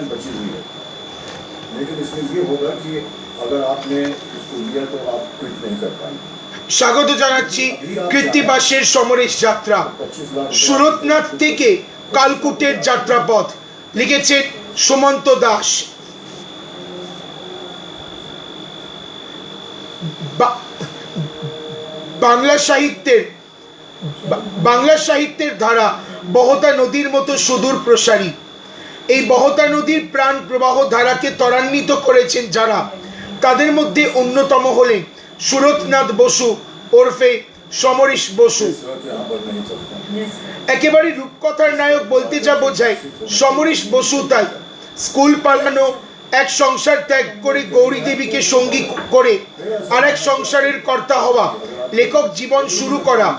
Line बची हुई है लेकिन इसमें ये होगा कि अगर आपने इसको लिया तो आप क्विट नहीं कर पाएंगे স্বাগত জানাচ্ছি কৃত্তিবাসের সমরেশ যাত্রা पच्चीस लाख সুরতনাথ থেকে কালকুটের যাত্রাপথ লিখেছেন সুমন্ত দাস বা- বাংলা সাহিত্যের বা- বাংলা সাহিত্যের ধারা বহতা নদীর মতো সুদূর প্রসারী এই বহতা নদীর প্রাণ প্রবাহ ধারাকে ত্বরান্বিত করেছেন যারা। তাদের মধ্যে অন্যতম হলেন সুরতনাথ বসু ওরফে সমরেশ বসু। একেবারে রূপকথার নায়ক বলতে যা বোঝায়, সমরেশ বসু তাই স্কুল পালানো, এক সংসার ত্যাগ করে গৌরী দেবীকে সঙ্গী করে আর এক সংসারের কর্তা হওয়া, লেখক জীবন শুরু করা।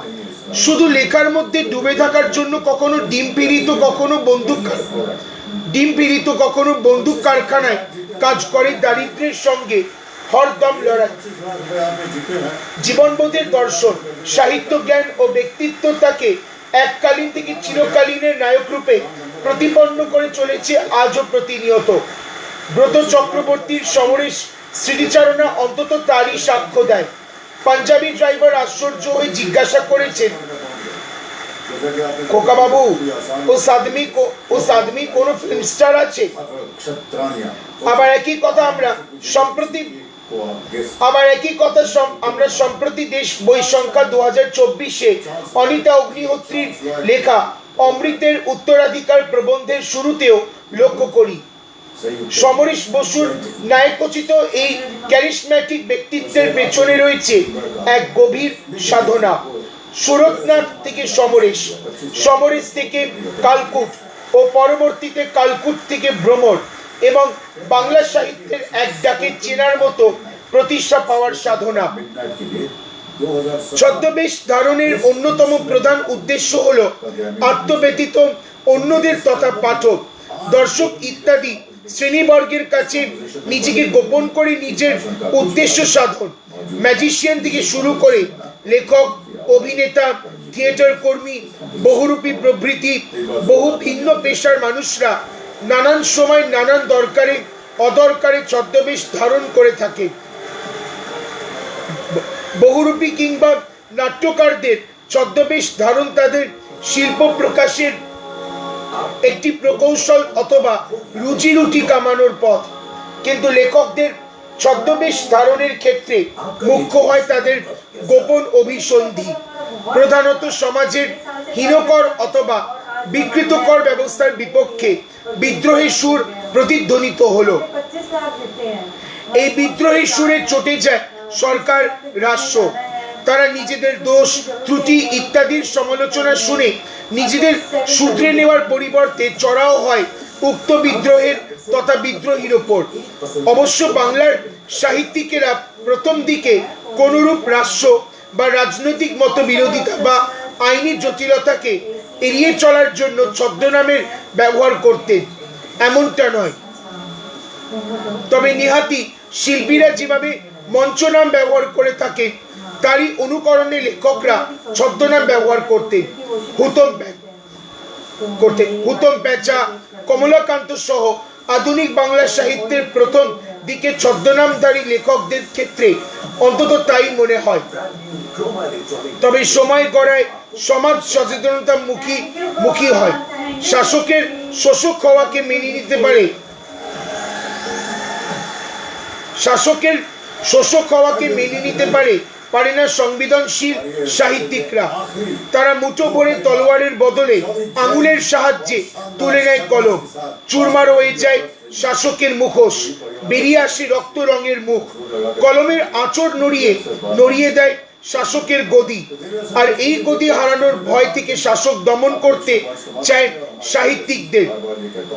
শুধু লেখার মধ্যে ডুবে থাকার জন্য কখনো ডিম পিড়ি তো কখনো বন্দুক ডিম পীড়িত কখনো বন্দুক কারখানায় কাজ করে দারিদ্রের সঙ্গে হরদম লড়াই। জীবনবোধের দর্শন সাহিত্য জ্ঞান ও ব্যক্তিত্ব তাকে এককালীন থেকে চিরকালীনের নায়ক রূপে প্রতিপন্ন করে চলেছে আজও প্রতিনিয়ত। ব্রত চক্রবর্তীর সমরেশ স্মৃতিচারণা অন্তত তারই সাক্ষ্য দেয়। পাঞ্জাবি ড্রাইভার আশ্চর্য হয়ে জিজ্ঞাসা করেছেন, খোকাবাবু ও সাদমি কো- ও সাদমি কোন ফিল্ম স্টার আছে क्षत्रानिया আবার একই কথা আমরা সম্প্রতি को आप गेस আবার একই কথা সম- আমরা সম্প্রতি দেশ বই সংখ্যা দু হাজার চব্বিশে অনিতা অগ্নিহোত্রীর লেখা অমৃতের উত্তরাধিকার প্রবন্ধের শুরুতেও লক্ষ্য করি सही उत्तर। সমরেশ বসুর নায়কোচিত এই ক্যারিসম্যাটিক ব্যক্তিত্বের পেছনে রয়েছে এক গভীর সাধনা সুরতনাথ থেকে সমরেশ সমরেশ থেকে কালকুট ও পরবর্তীতে কালকুট থেকে ভ্রমণ এবং বাংলা সাহিত্যের এক ডাকে চেনার মতো প্রতিষ্ঠা পাওয়ার সাধনা। ছদ্মবেশ ধারণের অন্যতম প্রধান উদ্দেশ্য হল আত্মব্যতীত অন্যদের তথা পাঠক। দর্শক ইত্যাদি শ্রেণীবর্গের কাছে নিজেকে গোপন করে নিজের উদ্দেশ্য সাধন। ম্যাজিশিয়ান থেকে শুরু করে লেখক অভিনেতা থিয়েটার কর্মী, বহুরূপী প্রভৃতি, বহু ভিন্ন পেশার মানুষরা নানান সময় নানান দরকারে, অদরকারে ছদ্মবেশ ধারণ করে থাকে। বহুরূপী কিংবা নাট্যকারদের ছদ্মবেশ ধারণ তাদের শিল্প প্রকাশের একটি প্রকৌশল অথবা রুচি রুটি কামানোর পথ। কিন্তু লেখকদের ছদ্মবেশ ধারণের ক্ষেত্রে মুখ্য হয় তাদের গোপন অভিসন্ধি। প্রধানত সমাজের হীনকর অথবা বিকৃতকর ব্যবস্থার বিপক্ষে বিদ্রোহী সুর প্রতিধ্বনিত হলো। এই বিদ্রোহী সুরে চটে যায় সরকার, রাষ্ট্র। তারা নিজেদের দোষ, ত্রুটি ইত্যাদির সমালোচনা শুনে নিজেদের শুধরে নেওয়ার পরিবর্তে চড়াও হয় উক্ত বিদ্রোহের তথা বিদ্রোহীর ওপর। অবশ্য বাংলার সাহিত্যিকেরা প্রথম দিকে কোনরূপ রাষ্ট্র বা রাজনৈতিক মত বিরোধিতা বা আইনি জটিলতাকে এড়িয়ে চলার জন্য ছদ্মনামের ব্যবহার করতেন, এমনটা নয়। তবে নিহাতি শিল্পীরা যেভাবে মঞ্চনাম ব্যবহার করে থাকে তারই অনুকরণে লেখকরা ছদ্মনাম ব্যবহার করতেন। হুতম করতেন। হুতম পেঁচা কমলাকান্ত সহ আধুনিক বাংলা সাহিত্যের প্রথম দিকে ছদ্মনামধারী লেখকদের ক্ষেত্রে অন্তত তাই মনে হয়। তবে সময় গড়ায় সমাজ সচেতনতা মুখী মুখী হয়। শাসকের শোষক হওয়াকে মেনে নিতে পারে। শাসকের শোষক হওয়াকে মেনে নিতে পারে। পারে না সংবেদনশীল সাহিত্যিকরা। তারা মুঠো ভরে তলোয়ারের বদলে আঙুলের সাহায্যে তুলে নেয় কলম। চুরমার হয়ে যায় শাসকের মুখোশ, বেরিয়ে আসে রক্ত রঙের মুখ। কলমের আঁচড় নড়িয়ে নড়িয়ে দেয় শাসকের গদি। আর এই গদি হারানোর ভয় থেকে শাসক দমন করতে চায় সাহিত্যিকদের।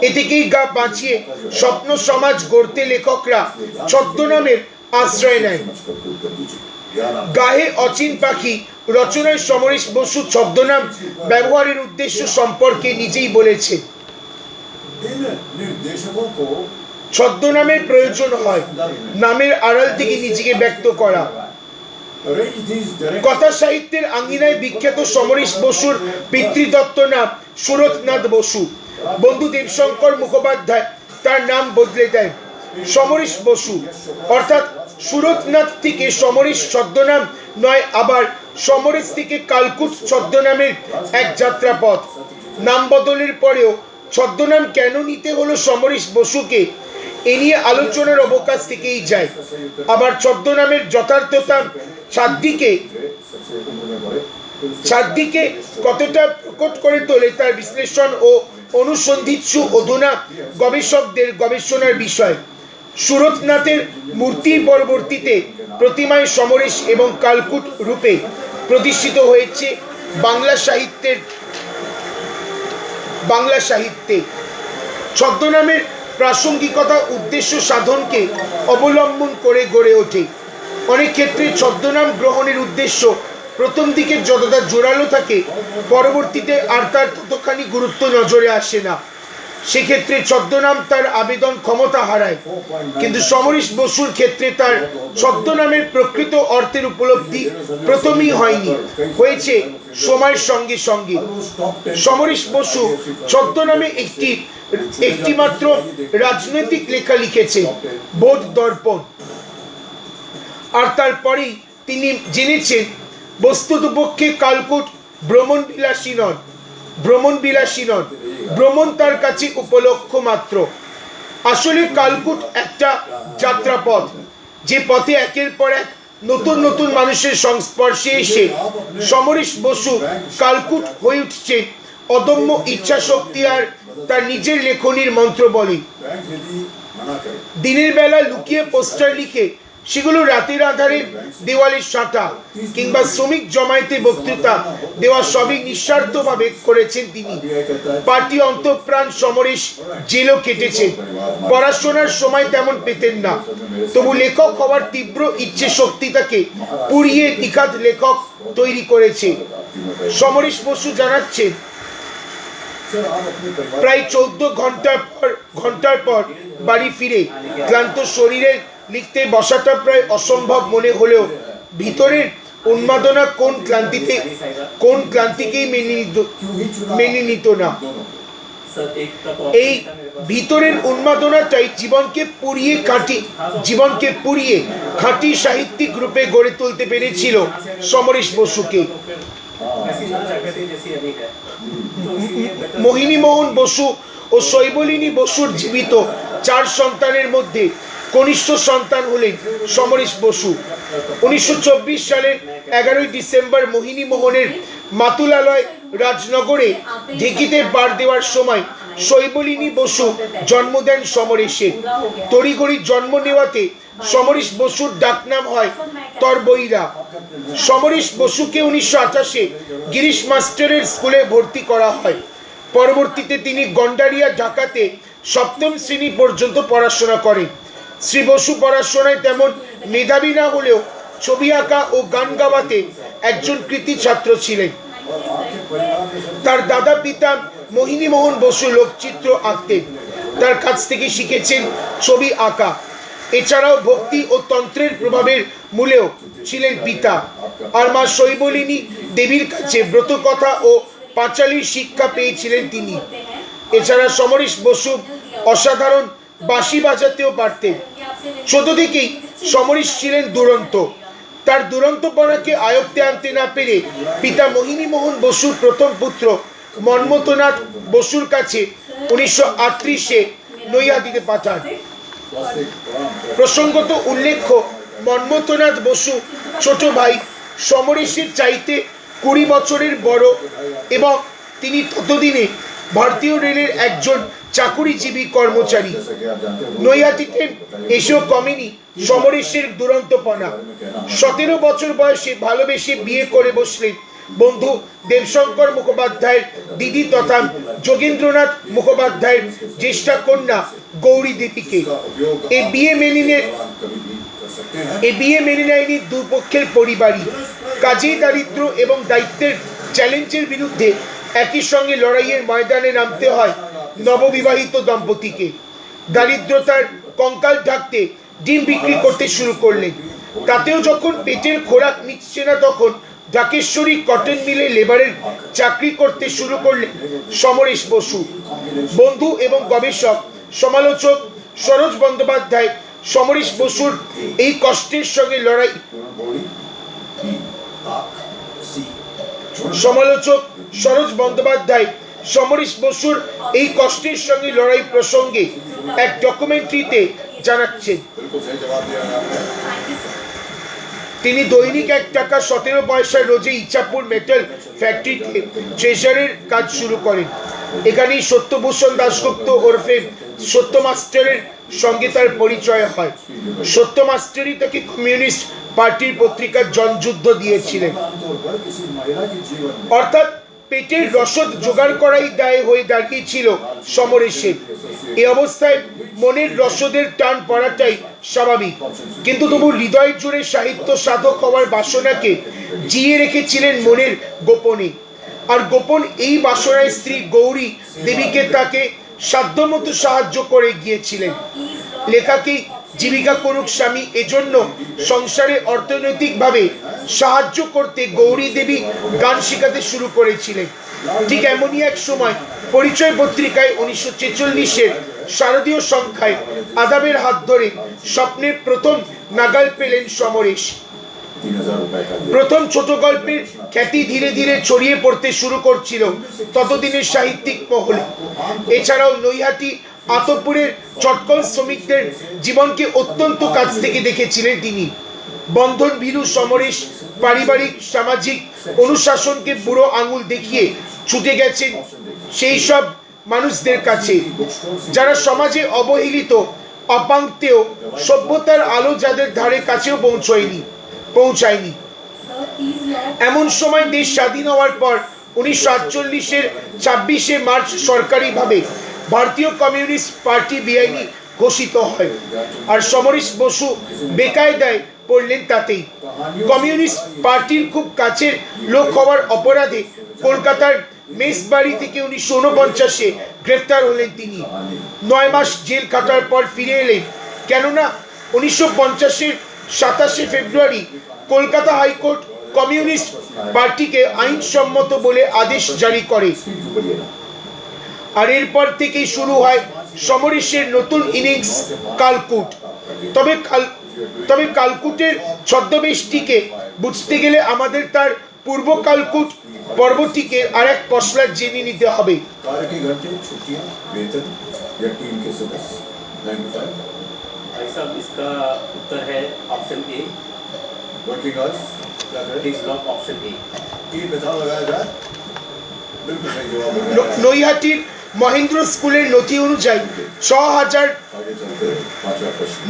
এদিকেই গা বাঁচিয়ে স্বপ্ন সমাজ গড়তে লেখকরা ছদ্মনামের আশ্রয় নেয়। গাহে অচিন পাখি, রচনায় সমরেশ বসু ছদ্মনাম, ব্যবহারের উদ্দেশ্য সম্পর্কে নিজেই বলেছে। ছদ্মনামের প্রয়োজন হয়, নামের আড়াল থেকে নিজেকে ব্যক্ত করা। কথা সাহিত্যের আঙ্গিনায় বিখ্যাত সমরেশ বসুর পিতৃদত্ত নাম সুরতনাথ বসু। বন্ধু দেবশঙ্কর মুখোপাধ্যায় তার নাম বদলে দেয়। সমরেশ বসু। অর্থাৎ সুরতনাথ থেকে সমরেশ ছদ্মনাম, নয় আবার সমরেশ থেকে কালকুট ছদ্মনামের এক যাত্রাপথ। নাম বদলের পরেও ছদ্মনাম কেন নিতে হলো সমরেশ বসুকে? এ নিয়ে আলোচনার অবকাশ থেকেই যায়। আবার ছদ্মনামের যথার্থতা চারদিকে চারদিকে কতটা প্রকট করে তোলে তার বিশ্লেষণ ও অনুসন্ধিৎসু অধুনা গবেষকদের গবেষণার বিষয়। সুরতনাথের মূর্তি পরবর্তীতে প্রতিমায় সমরেশ এবং কালকুট রূপে প্রতিষ্ঠিত হয়েছে বাংলা সাহিত্যের, বাংলা সাহিত্যে। ছদ্মনামের প্রাসঙ্গিকতা উদ্দেশ্য সাধনকে অবলম্বন করে গড়ে ওঠে। অনেক ক্ষেত্রে ছদ্মনাম গ্রহণের উদ্দেশ্য প্রথম দিকে যতটা জোরালো থাকে, পরবর্তীতে আর তার ততখানি গুরুত্ব নজরে আসে না। সেক্ষেত্রে ছদ্মনাম তার আবেদন ক্ষমতা হারায়। কিন্তু সমরেশ বসুর ক্ষেত্রে তার ছদ্মনামের প্রকৃত অর্থের উপলব্ধি প্রথমেই হয়নি। হয়েছে সময়ের সঙ্গে সঙ্গে। সমরেশ বসু ছদ্মনামে একটি একটি মাত্র রাজনৈতিক লেখা লিখেছে, বোধ দর্পণ। আর তারপরেই তিনি জেনেছেন বস্তুত পক্ষে কালকুট ভ্রমণবিলাসী নন। ভ্রমণ বিলাসী নন। ভ্রমণ তার কাছে উপলক্ষ মাত্র। আসলে কালকুট একটা যাত্রাপথ, যে পথে একের পর এক নতুন নতুন মানুষের সংস্পর্শে এসে সমরেশ বসু কালকুট হয়ে উঠছে। অদম্য ইচ্ছা শক্তি আর তার নিজের লেখনির মন্ত্র বলে। দিনের বেলা লুকিয়ে পোস্টার লিখে সেগুলো রাতের আধারে দেওয়ালি সাঁটা কিংবা শ্রমিক জমায়েতে বক্তৃতা দেওয়া সবই নিঃস্বার্থভাবে করেছেন তিনি। পার্টি অন্তঃপ্রাণ সমরেশ জেলও কেটেছে। পড়াশোনার সময় তেমন পেতেন না। তবু লেখক হওয়ার তীব্র ইচ্ছে শক্তিটাকে পুড়িয়ে নিখাত লেখক তৈরি করেছে। সমরেশ বসু জানাচ্ছেন, প্রায় চোদ্দ ঘণ্টার পর ঘণ্টার পর বাড়ি ফিরে ক্লান্ত শরীরের লিখতে বসাটা প্রায় অসম্ভব মনে হলেও ভিতরের উন্মাদনা কোন ক্লান্তিতে, কোন ক্লান্তিকেই মেনে নিত মেনে নিত না। এই ভিতরের উন্মাদনাটাই জীবনকে পুড়িয়ে কাটি জীবনকে পুড়িয়ে খাঁটি সাহিত্যিক রূপে গড়ে তুলতে পেরেছিল সমরেশ বসুকে। মোহিনীমোহন বসু ও শৈবলিনী বসুর জীবিত চার সন্তানের মধ্যে কনিষ্ঠ সন্তান হলেন সমরেশ বসু। উনিশশো চব্বিশ সালের এগারোই ডিসেম্বর মোহিনী মোহনের মাতুলালয় রাজনগরে ঢেকিতে বার দেওয়ার সময় শৈবলিনী বসু জন্ম দেন সমরেশের। তড়িঘড়ি জন্ম নেওয়াতে সমরেশ বসুর ডাকনাম হয় তরবইরা সমরেশ বসুকে উনিশশো আঠাশে গিরিশ মাস্টারের স্কুলে ভর্তি করা হয়। পরবর্তীতে তিনি গন্ডারিয়া, ঢাকাতে সপ্তম শ্রেণি পর্যন্ত পড়াশোনা করেন। শ্রী বসু পড়াশোনায় তেমন মেধাবী না হলেও ছবি আঁকা ও গান গাওয়াতে একজন কৃতি ছাত্র ছিলেন। তার দাদা পিতা মোহিনীমোহন বসু লোকচিত্র আঁকতেন। তার কাছ থেকে শিখেছেন ছবি আঁকা। এছাড়াও ভক্তি ও তন্ত্রের প্রভাবের মূলেও ছিলেন পিতা। আর মা শৈবলিনী দেবীর কাছে ব্রতকথা ও পাঁচালির শিক্ষা পেয়েছিলেন তিনি। এছাড়া সমরেশ বসু অসাধারণ বাঁশি বাজাতেও পারতেন। ছোট থেকেই সমরেশ ছিলেন দুরন্ত। তার দুরন্তপনাকে আয়ত্তে আনতে না পেরে পিতা মোহিনীমোহন বসুর প্রথম পুত্র মন্মথনাথ বসুর কাছে উনিশশো আটত্রিশে নৈয়াদিতে পাঠান। প্রসঙ্গত উল্লেখ্য, মন্মথনাথ বসু ছোট ভাই সমরেশের চাইতে কুড়ি বছরের বড় এবং তিনি ততদিনে ভারতীয় রেলের একজন চাকুরিজীবী কর্মচারী। নৈহাটিতে এসেও কমেনি সমরেশের দুরন্তপনা। সতেরো বছর বয়সে ভালোবেসে বিয়ে করে বসলেন বন্ধু দেবশঙ্কর মুখোপাধ্যায়ের দিদি তথা যোগেন্দ্রনাথ মুখোপাধ্যায়ের জ্যেষ্ঠা কন্যা গৌরী দেবীকে এই বিয়ে মেনে নেন এ বিয়ে মেনে নেয়নি দুপক্ষের পরিবারই। কাজেই দারিদ্র এবং দায়িত্বের চ্যালেঞ্জের বিরুদ্ধে একই সঙ্গে লড়াইয়ের ময়দানে নামতে হয় নববিবাহিত দম্পতিকে। দারিদ্রতার কঙ্কাল ঢাকতে ডিম বিক্রি করতে শুরু করলেন। তাতেও যখন পেটের খোরাক মিটছে না তখন ঢাকেশ্বরী কটন মিলে লেবারের চাকরি করতে শুরু করলে সমরেশ বসু। বন্ধু এবং গবেষক, সমালোচক সরোজ বন্দ্যোপাধ্যায় সমরেশ বসুর এই কষ্টের সঙ্গে লড়াই। সমালোচক সরোজ বন্দ্যোপাধ্যায় সমরেশ বসুর এই কষ্টের সঙ্গে লড়াই প্রসঙ্গে এক ডকুমেন্টারিতে জানাচ্ছেন। তিনি দৈনিক এক টাকা সতেরো পয়সা রোজে ইচ্ছাপুর মেটাল ফ্যাক্টরিতে ট্রেজারের কাজ শুরু করেন। এখানেই সত্যভূষণ দাশগুপ্ত ওরফে সত্য মাস্টারের সঙ্গে তার পরিচয় হয়। সত্য মাস্টারই তাকে কমিউনিস্ট পার্টির পত্রিকার জনযুদ্ধ দিয়েছিলেন। অর্থাৎ পেটের রসদ জোগাড় করাই দায় হয়ে দাঁড়িয়েছিল সমরেশের এ অবস্থায় মনের রসদের টান পড়াটাই স্বাভাবিক। কিন্তু তবু হৃদয় জুড়ে সাহিত্য সাধক হওয়ার বাসনাকে জিয়ে রেখেছিলেন মনের গোপনে। আর গোপন এই বাসনায় স্ত্রী গৌরী দেবীকে তাকে সাধ্যমতো সাহায্য করে গিয়েছিলেন। লেখাকে জীবিকা করুক স্বামী, এজন্য সংসারে অর্থনৈতিকভাবে সাহায্য করতে গৌরী দেবী গান শেখাতে শুরু করেছিলেন। ঠিক এমনই এক সময় পরিচয় পত্রিকায় উনিশশো ছেচল্লিশের শারদীয় সংখ্যায় আদাবের হাত ধরে স্বপ্নের প্রথম নাগাল পেলেন সমরেশ। প্রথম ছোট গল্পের খ্যাতি ধীরে ধীরে ছড়িয়ে পড়তে শুরু করছিল ততদিনের সাহিত্যিক মহলে। এছাড়াও নৈহাটি আতপুরের চটকল শ্রমিকদের জীবনকে অত্যন্ত কাছ থেকে দেখেছিলেন তিনি। বন্ধন ভীরু সমরেশ পারিবারিক, সামাজিক অনুশাসনকে বুড়ো আঙুল দেখিয়ে ছুটে গেছেন সেই সব মানুষদের কাছে। যারা সমাজে অবহেলিত অপাঙ্ক্তেও সভ্যতার আলো যাদের ধারে কাছেও পৌঁছয়নি, পৌঁছায়নি। এমন সময় দেশ স্বাধীন হওয়ার পর উনিশশো আটচল্লিশের ছাব্বিশে মার্চ সরকারিভাবে ভারতীয় কমিউনিস্ট পার্টি বেআইনি ঘোষিত হয়। আর সমরেশ বসু বেকায়দায় পড়লেন তাতেই। কমিউনিস্ট পার্টির খুব কাছের লোক হওয়ার অপরাধে কলকাতার মেসবাড়ি থেকে উনিশশো উনপঞ্চাশে গ্রেপ্তার হলেন তিনি। নয় মাস জেল কাটার পর ফিরে এলেন। কেননা উনিশশো পঞ্চাশের সাতাশে ফেব্রুয়ারি কলকাতা হাইকোর্ট কমিউনিস্ট পার্টিকে আইনসম্মত বলে আদেশ জারি করে। আর এরপর থেকেই শুরু হয় সমরেশের নতুন ইনিংস কালকুট তবে কাল তবে কালকুটের ছদ্মবেশটিকে বুঝতে গেলে আমাদের তার পূর্ব কালকুট পর্বটিকে আর এক পশলা জেনে নিতে হবে कार्य के घंटे छुट्टियां वेतन या टीम के सदस्य नाइन टू फाइव भाई साहब इसका उत्तर है ऑप्शन ए वर्किंग आवर्स क्या करें प्लीज लॉक ऑप्शन ए तीन मिसाल लगाया जाए बिल्कुल सही जवाब ন- लगाया जाए। নৈহাটির মহেন্দ্র স্কুলের নথি অনুযায়ী ছ হাজার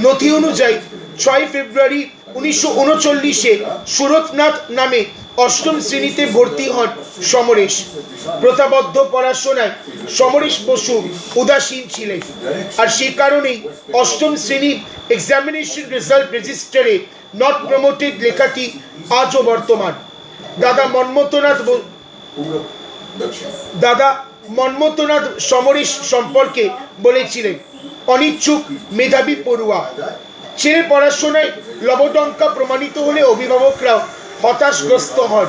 নথি অনুযায়ী ছয় ফেব্রুয়ারি উনিশশো উনচল্লিশে সুরতনাথ নামে অষ্টম শ্রেণীতে ভর্তি হন সমরেশ। প্রতাবদ্ধ পড়াশোনায় সমরেশ বসু উদাসীন ছিলেন আর সেই কারণেই অষ্টম শ্রেণির এক্সামিনেশন রেজাল্ট রেজিস্টারে নট প্রমোটেড লেখাটি আজও বর্তমান। দাদা মন্মথনাথ দাদা মন্মথনাথ সমরেশ সম্পর্কে বলেছিলেন, অনিচ্ছুক মেধাবী পড়ুয়া ছেলে পড়াশোনায় লবডঙ্কা প্রমাণিত হলে অভিভাবকরাও হতাশগ্রস্ত হন।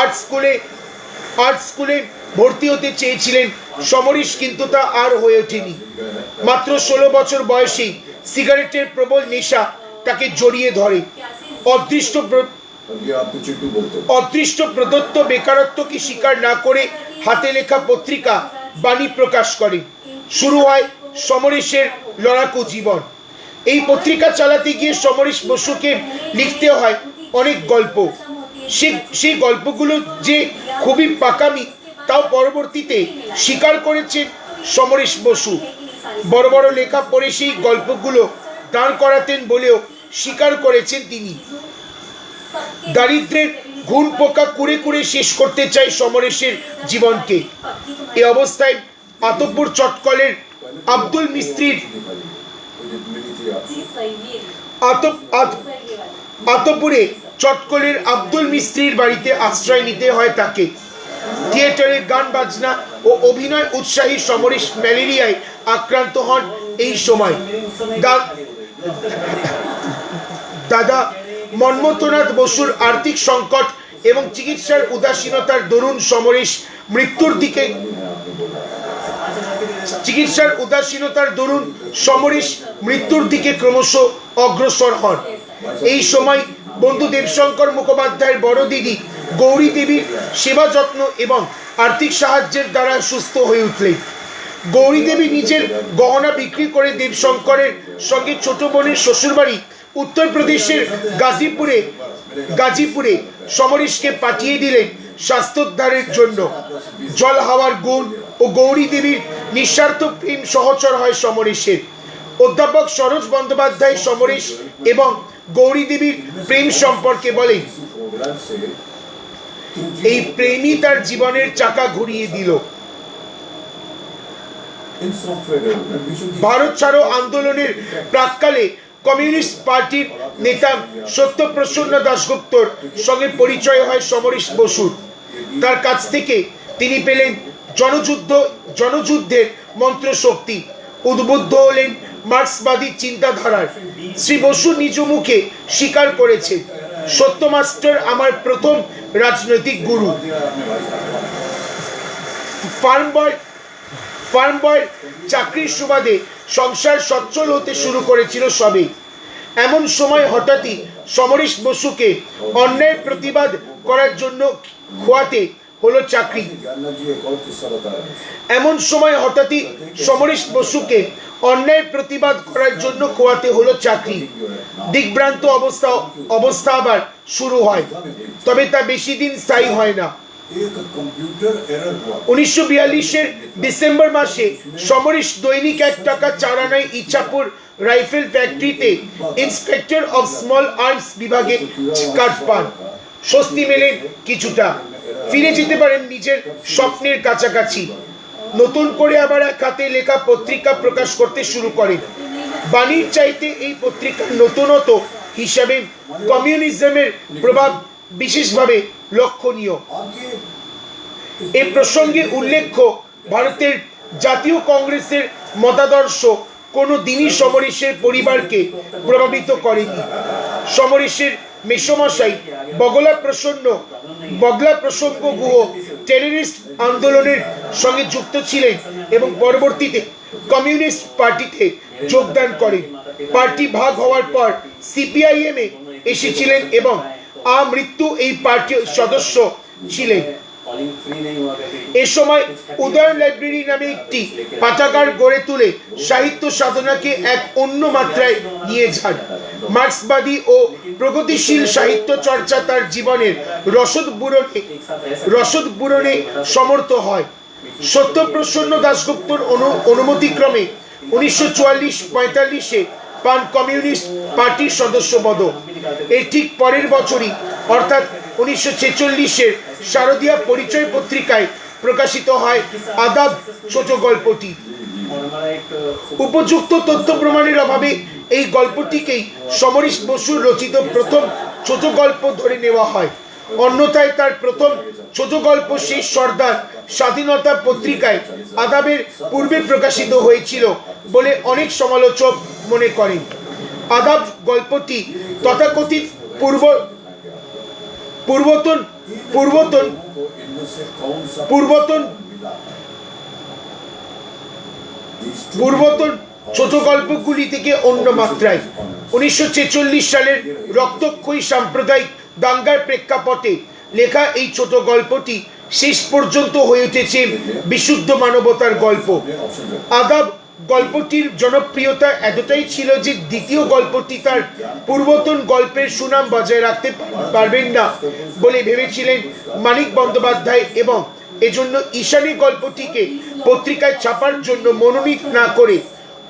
আর্ট স্কুলে আর্ট স্কুলে ভর্তি হতে চেয়েছিলেন সমরেশ, কিন্তু তা আর হয়ে ওঠেনি। মাত্র ষোলো বছর বয়সেই সিগারেটের প্রবল নেশা তাকে জড়িয়ে ধরে। অদৃষ্ট অদৃষ্ট প্রদত্ত বেকারত্বকে স্বীকার না করে হাতে লেখা পত্রিকা বাণী প্রকাশ করে? শুরু হয় সমরেশের লড়াকু জীবন। এই পত্রিকা চালাতে গিয়ে সমরেশ বসুকে লিখতে হয় অনেক গল্প। সে সেই গল্পগুলো যে খুবই পাকামি, তাও পরবর্তীতে স্বীকার করেছেন সমরেশ বসু। বড় বড় লেখা পড়ে সেই গল্পগুলো দাঁড় করাতেন বলেও স্বীকার করেছেন তিনি। দারিদ্রের ঘুণ পোকা কুড়ে কুড়ে শেষ করতে চাই সমরেশের জীবনকে। এ অবস্থায় আতব্বর চটকলের আব্দুল মিস্ত্রির আতপুরে চটকলের আব্দুল মিস্ত্রির বাড়িতে আশ্রয় নিতে হয় তাকে। থিয়েটারের গান, বাজনা ও অভিনয় উৎসাহী সমরেশ ম্যালেরিয়ায় আক্রান্ত হন এই সময়। দাদা মন্মথনাথ বসুর আর্থিক সংকট এবং চিকিৎসার উদাসীনতার দরুন সমরেশ মৃত্যুর দিকে চিকিৎসার উদাসীনতার দরুন সমরেশ মৃত্যুর দিকে ক্রমশ অগ্রসর হন। এই সময় বন্ধু দেবশঙ্কর মুখোপাধ্যায়ের বড় দিদি গৌরী দেবীর সেবা যত্ন এবং আর্থিক সাহায্যের দ্বারা সুস্থ হয়ে উঠলেন। গৌরী দেবী নিজের গহনা বিক্রি করে দেবশঙ্করের সঙ্গে ছোট বোনের শ্বশুরবাড়ি উত্তরপ্রদেশের গাজীপুরে গাজীপুরে সমরেশকে পাঠিয়ে দিলেন স্বাস্থ্যোদ্ধারের জন্য। জল হাওয়ার গুণ ও গৌরী দেবীর নিঃস্বার্থ প্রেম সহচর হয় সমরেশের। অধ্যাপক সরোজ বন্দ্যোপাধ্যায় সমরেশ এবং গৌরী দেবীর প্রেম সম্পর্কে বলেন, এই প্রেমই তার জীবনের চাকা ঘুরিয়ে দিল। ভারত ছাড়ো আন্দোলনের প্রাককালে কমিউনিস্ট পার্টির নেতা সত্যপ্রসন্ন দাশগুপ্তর সঙ্গে পরিচয় হয় সমরেশ বসুর। তার কাছ থেকে তিনি পেলেন জনযুদ্ধ, জনযুদ্ধের মন্ত্রশক্তি। উদ্বুদ্ধ হলেন মার্ক্সবাদী চিন্তাধারার। শ্রী বসু নিজ মুখে স্বীকার করেছে সত্য মাস্টার আমার প্রথম রাজনৈতিক গুরু। ফার্ম বয় ফার্ম বয় চাকরির সুবাদে সংসার সচ্ছল হতে শুরু করেছিল সবে। এমন সময় হঠাৎই সমরেশ বসুকে অন্যায় প্রতিবাদ করার জন্য খোয়াতে হলো চাকরি। এমন সময় হঠাৎই সমরেশ বসুকে অন্যায় প্রতিবাদ করার জন্য খোয়াতে হলো চাকরি। দিগ্রান্ত অবস্থা অবস্থা আবার শুরু হয়, তবে তা বেশি দিন স্থায়ী হয় না। উনিশশো বিয়াল্লিশের ডিসেম্বর মাসে সমরেশ দৈনিক এক টাকা চারানায় ইচ্ছাপুর রাইফেল ফ্যাক্টরিতে। ইন্সপেক্টর অফ স্মল আর্মস বিভাগে কাজ পান। স্বস্তি মেলে কিছুটা। ফিরে যেতে পারেন নিজের স্বপ্নের কাছাকাছি। নতুন করে আবার এক হাতে লেখা পত্রিকা প্রকাশ করতে শুরু করে বাণীর চাইতে এই পত্রিকার নতুনত হিসাবে কমিউনিজমের প্রভাব বিশেষভাবে লক্ষণীয়। এ প্রসঙ্গে উল্লেখ্য, ভারতের জাতীয় কংগ্রেসের মতাদর্শ কোনো দিনই সমরেশের পরিবারকে প্রভাবিত করেনি। সমরেশের মেসমশাই বগলা প্রসন্ন, বগলা প্রসঙ্গ গুহ টেরিস্ট আন্দোলনের সঙ্গে যুক্ত ছিলেন এবং পরবর্তীতে কমিউনিস্ট পার্টিতে যোগদান করেন। পার্টি ভাগ হওয়ার পর সিপিআইএমে এসেছিলেন এবং আমৃত্যু এই পার্টির সদস্য ছিলেন। এ সময় উদয় লাইব্রেরি নামে একটি পাঠাগার গড়ে তুলে সাহিত্য সাধনাকে এক অন্য মাত্রায় নিয়ে যান। মার্ক্সবাদী ও প্রগতিশীল সাহিত্য চর্চা তার জীবনের রসদ বুরনে রসদ বুরনে সমর্থ হয়। সত্যপ্রসন্ন দাশগুপ্তর অনুমতিক্রমে উনিশশো চুয়াল্লিশ পঁয়তাল্লিশে পান কমিউনিস্ট পার্টির সদস্যপদ এই ঠিক পরের বছরই, অর্থাৎ উনিশশো ছেচল্লিশের শারদীয়া পরিচয় পত্রিকায় প্রকাশিত হয় আদাব ছোট গল্পটি। উপযুক্ত তথ্য প্রমাণের অভাবে এই গল্পটিকেই সমরেশ বসুর রচিত প্রথম ছোট গল্প ধরে নেওয়া হয়। অন্যথায় তার প্রথম ছোট গল্প শেষ সর্দার স্বাধীনতা পত্রিকায় আদাবের পূর্বে প্রকাশিত হয়েছিল বলে অনেক সমালোচক মনে করেন। আদাব গল্পটি তথাকথিত পূর্ব পূর্বতন পূর্বতন পূর্বতন পূর্বতন ছোট গল্পগুলি থেকে অন্য মাত্রায়। উনিশশো ছেচল্লিশ সালের রক্তক্ষয়ী সাম্প্রদায়িক দাঙ্গার প্রেক্ষাপটে লেখা এই ছোট গল্পটি শেষ পর্যন্ত হয়ে উঠেছে বিশুদ্ধ মানবতার গল্প। আদাব গল্পটির জনপ্রিয়তা এতটাই ছিল যে দ্বিতীয় গল্পটি তার পূর্বতন গল্পের সুনাম বজায় রাখতে পারবেন না বলে ভেবেছিলেন মানিক বন্দ্যোপাধ্যায় এবং এজন্য ঈশানী গল্পটিকে পত্রিকায় ছাপার জন্য মনোনীত না করে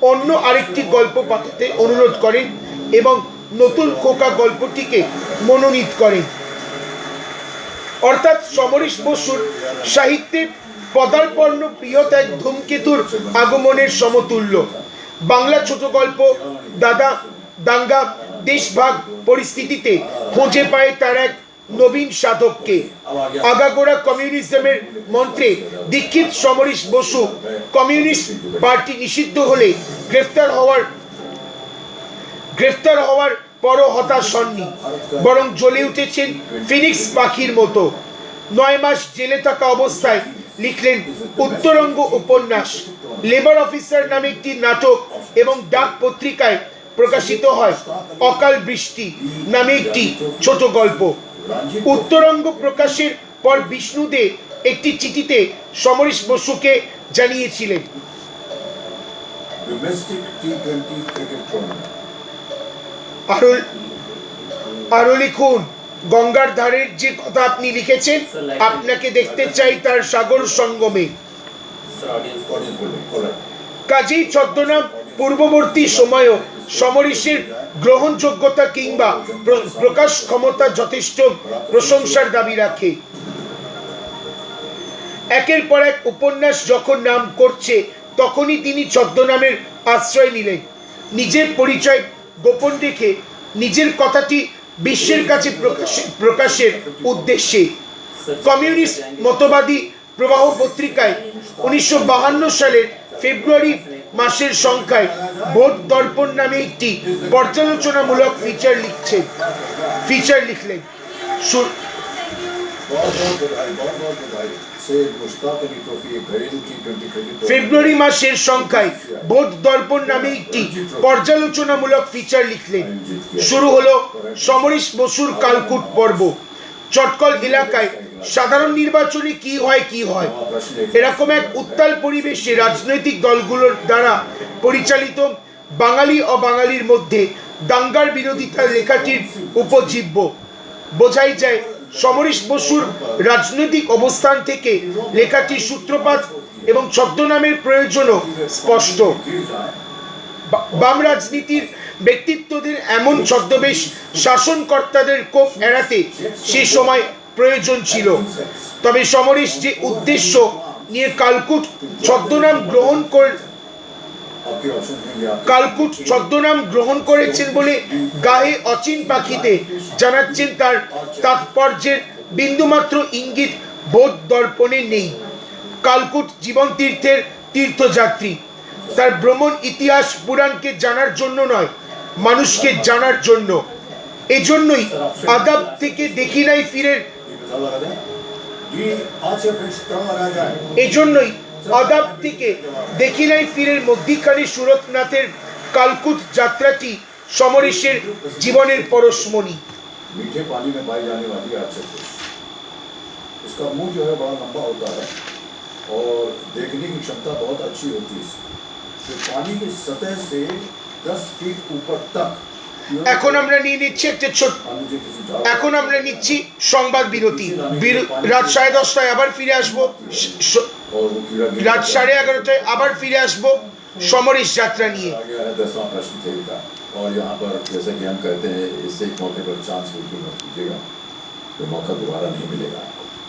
অন্য আরেকটি গল্প পাঠাতে অনুরোধ করেন এবং নতুন খোকা গল্পটিকে মনোনীত করেন অর্থাৎ সমরেশ বসুর সাহিত্যে পদার্পণ্য বৃহৎ এক ধূমকেতুর আগমনের সমতুল্য। বাংলা ছোট গল্প, দাদা, দাঙ্গা, দেশভাগ পরিস্থিতিতে খুঁজে পায় তার এক নবীন সাধককে। আগাগোড়া কমিউনিজমের মন্ত্রে দীক্ষিত সমরেশ বসু কমিউনিস্ট পার্টি নিষিদ্ধ হলে গ্রেফতার হওয়ার গ্রেফতার হওয়ার পরও হতাশ হননি, বরং জ্বলে উঠেছেন ফিনিক্স পাখির মতো। নয় মাস জেলে থাকা অবস্থায় লিখলেন উত্তরঙ্গ উপন্যাস। লেবার অফিসার নামে একটি নাটক এবং ডাক পত্রিকায় প্রকাশিত হয় অকাল বৃষ্টি নামে একটি ছোট গল্প। উত্তরঙ্গ প্রকাশের পর বিষ্ণু দে একটি চিঠিতে সমরেশ বসুকে জানিয়েছিলেন। আরও আরও লিখুন গঙ্গার ধারের যে কথা আপনি লিখেছেন আপনাকে দেখতে চাই তার সাগর সঙ্গমে। কাজী ছদ্মনাম পূর্ববর্তী সময়ও সমরেশের গ্রহণযোগ্যতা কিংবা প্রকাশ ক্ষমতা যথেষ্ট প্রশংসার দাবি রাখে। একের পর এক উপন্যাস যখন নাম করছে তখনই তিনি ছদ্মনামের আশ্রয় নিলেন। নিজের পরিচয় গোপন রেখে নিজের কথাটি বিশ্বের কাছে প্রকাশে- প্রকাশের উদ্দেশ্যে কমিউনিস্ট মতবাদী প্রবাহ পত্রিকায় উনিশশো সালের ফেব্রুয়ারি মাসের সংখ্যায় ভোট দর্পণ নামে একটি পর্যালোচনামূলক ফিচার লিখছেন। ফিচার লিখলেন। ফেব্রুয়ারি মাসের সংখ্যায় বোধ দর্পণ নামে একটি পর্যালোচনামূলক ফিচার লিখলেন। শুরু হলো সমরেশ বসুর কালকুট পর্ব। চটকল এলাকায় সাধারণ নির্বাচনে কি হয় কি হয়? এরকম এক উত্তাল পরিবেশে রাজনৈতিক দলগুলোর দ্বারা পরিচালিত বাঙালি ও বাঙালির মধ্যে দাঙ্গার বিরোধিতা লেখাটির উপজীব্য। বোঝাই যায় সমরেশ বসুর রাজনৈতিক অবস্থান থেকে লেখাটি সূত্রপাত এবং ছদ্মনামের প্রয়োজনও স্পষ্ট। বাম রাজনীতির ব্যক্তিত্বদের এমন ছদ্মবেশ শাসনকর্তাদের কোপ এড়াতে সে সময় প্রয়োজন ছিল। তবে সমরেশ যে উদ্দেশ্য নিয়ে কালকুট ছদ্মনাম গ্রহণ কালকুট ছদ্মনাম গ্রহণ করেছেন বলে গায়ে অচিন পাখিতে জানাচ্ছেন তার তাৎপর্যের বিন্দুমাত্র ইঙ্গিত বোধ দর্পণে নেই। কালকুট জীবন তীর্থের তীর্থযাত্রী। তার ভ্রমণ ইতিহাস পুরাণকে জানার জন্য নয়, মানুষকে জানার জন্য। এজন্যই আদাব থেকে দেখি নাই ফিরে এজন্যই আদাব থেকে দেখি নাই ফিরের মধ্যিখানে সুরতনাথের কালকুট যাত্রাটি সমরেশের জীবনের পরশমণি मीठे पानी में पाई जाने वाली आर्चर फिश इसका मुंह जो है बड़ा लंबा होता है और देखने की क्षमता बहुत अच्छी होती है इसकी तो पानी की सतह से 10 फीट ऊपर तक এখন আমরা নিয়ে নিচ্ছি একটা ছোট मान लीजिए किसी जहाज এখন আমরা নিচ্ছি সংবাদ বিরতি বির- রাত সাড়ে দশটায় আবার ফিরে আসবো স- স- और वो कीड़ा गिर রাত সাড়ে এগারোটায় আবার ফিরে আসবো সমরেশ যাত্রা নিয়ে आ गया है दसवां प्रश्न खेल का और यहाँ पर जैसे कि हम कहते हैं इससे एक मौके पर चांस बिल्कुल मत कीजिएगा तो मौका दोबारा नहीं मिलेगा